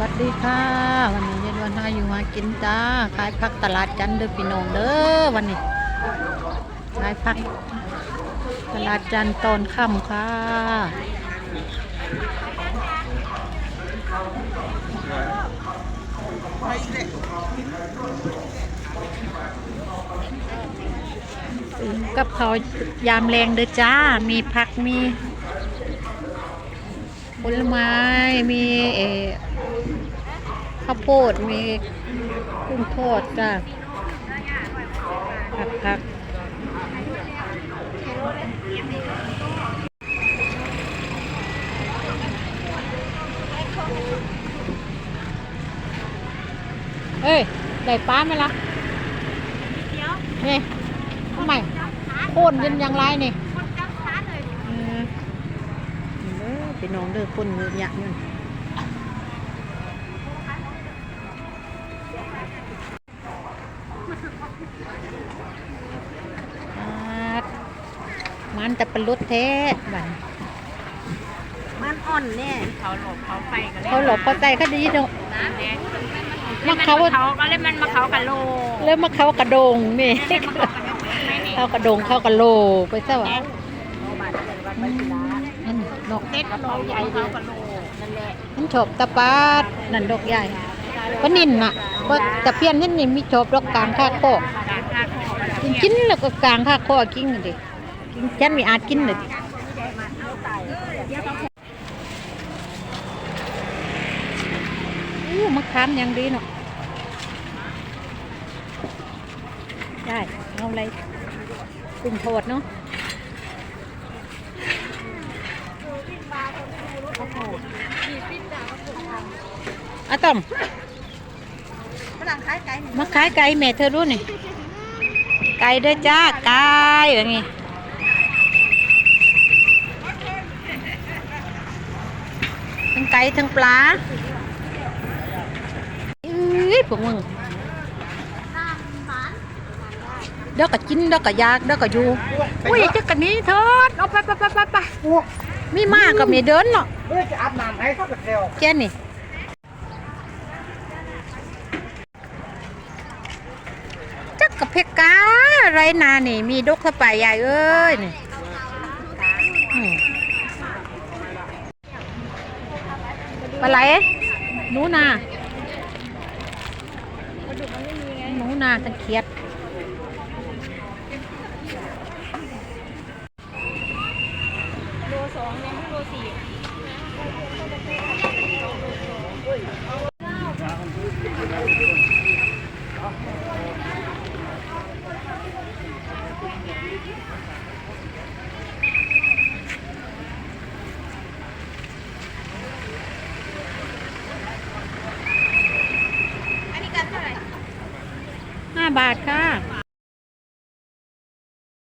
วัสดีค่ะ วันนี้เย็นวันหาอยู่มากินจ้าขายผักตลาดจันเด้อพี่น้องเด้อวันนี้ขายผักตลาดจันตอนค่ำค่ะกับเขายามแรงเด้อจ้า มีผักมีผลไม้มีเออ ข้าวโพดมีกุ้งทอดจ้าผักผักเอ้ยได้ปลาไหมล่ะนี่ทำไมโค่นยินยังไรนี่เออเด้อพี่น้องเด้อคนเยอะแยะนี่ มันจะเป็นรถแท้บันมันอ่อนเนี่ยเขาหลบเขาไปกันเขาหลบเขาใจเขาดีเนาะน้ำแดงมาเขาเขาก็เลยมันมาเขากันโลเริ่มมาเขากระโดงนี่เขากระโดงเขากระโลไปซะวะนั่นดอกเซ็ตโลใหญ่เขากันโลนั่นแหละมันชอบตะปาดนั่นดอกใหญ่ ปะนินน่ะว่าตะเพียนนี่นี่มีชอบดอกกลางข้าโคกการค่าของกินกินแล้วก็กลางข้าคอกินกันดิกินฉันมีอาจกินเลยดิอู้มะขามยังดีเนาะได้เอาอะไรกุ้งโทดเนาะอะต้อมฝรั่ง ขายไก่มาขายไก่แม่เธอรู้นี่ไก่เด้อจ้าไก่แบบนี้ทั้งไก่ทั้งปลาเอ้ยพวกมึงเดี๋ยวก็กินเดี๋ยวก็อยากเดี๋ยวก็อยู่อุ้ยเจะกันนี้เถิดเอาไปไปไปไปไปมีมากกับไม่เดินเนาะเพื่อจะอาบน้ำให้เขากระเทวแกนี่จักกับ เพกาไรนานี่ มีดกเข้าไปใหญ่เอ้ยนี่อืมปลาไหลหนูนาหนูนาตะเคียดห้า บาทค่ะ